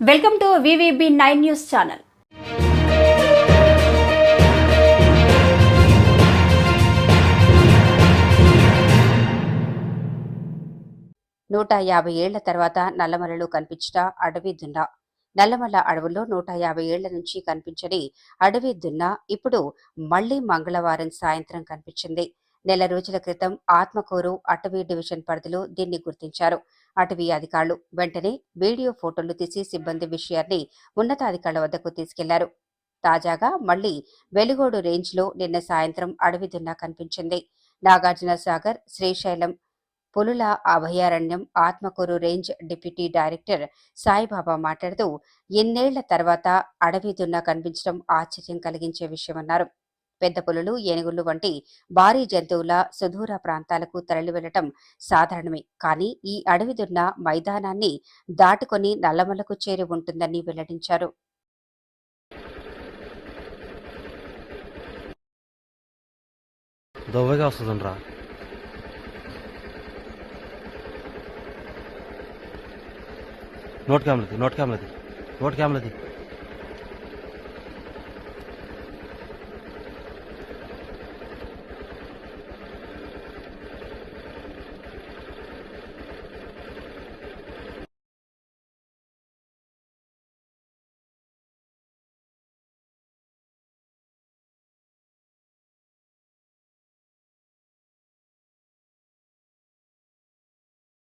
Welcome to V V B nine news channel. నూట యాభై ఏళ్ళ తర్వాత నల్లమలలో కనిపించిన అడవి దున్న. నల్లమల్ల అడవుల్లో నూట యాభై ఏళ్ళ నుంచి కనిపించని అడవి దున్న. ఇప్పుడు మళ్ళీ మంగళవారం సాయంత్రం కనిపించింది. నెల రోజుల క్రితం ఆత్మకూరు అటవీ డివిజన్ పరిధిలో దీన్ని గుర్తించారు. అటవీ అధికారులు వెంటనే వీడియో ఫోటోలు తీసి సిబ్బంది విషయాన్ని ఉన్నతాధికారుల వద్దకు తీసుకెళ్ళారు. తాజాగా మళ్ళీ వెలుగోడు రేంజ్లో నిన్న సాయంత్రం అడవి దున్న కనిపించింది. నాగార్జున సాగర్ శ్రీశైలం పులుల అభయారణ్యం Atmakur range deputy director Saibaba మాట్లాడుతూ ఎన్నేళ్ళ తర్వాత అడవి దున్న కనిపించడం ఆశ్చర్యం కలిగించే విషయమన్నారు. పెద్ద పులులు ఏనుగులు వంటి భారీ జంతువుల సుదూర ప్రాంతాలకు తరలివెళ్ళటం సాధారణమే. కానీ ఈ అడవి దున్న మైదానాన్ని దాటుకొని నల్లమలకు చేరి ఉంటుందని వెల్లడించారు. నోట్ క్యామ్లది నోట్ క్యామ్లది నోట్ క్యామ్లది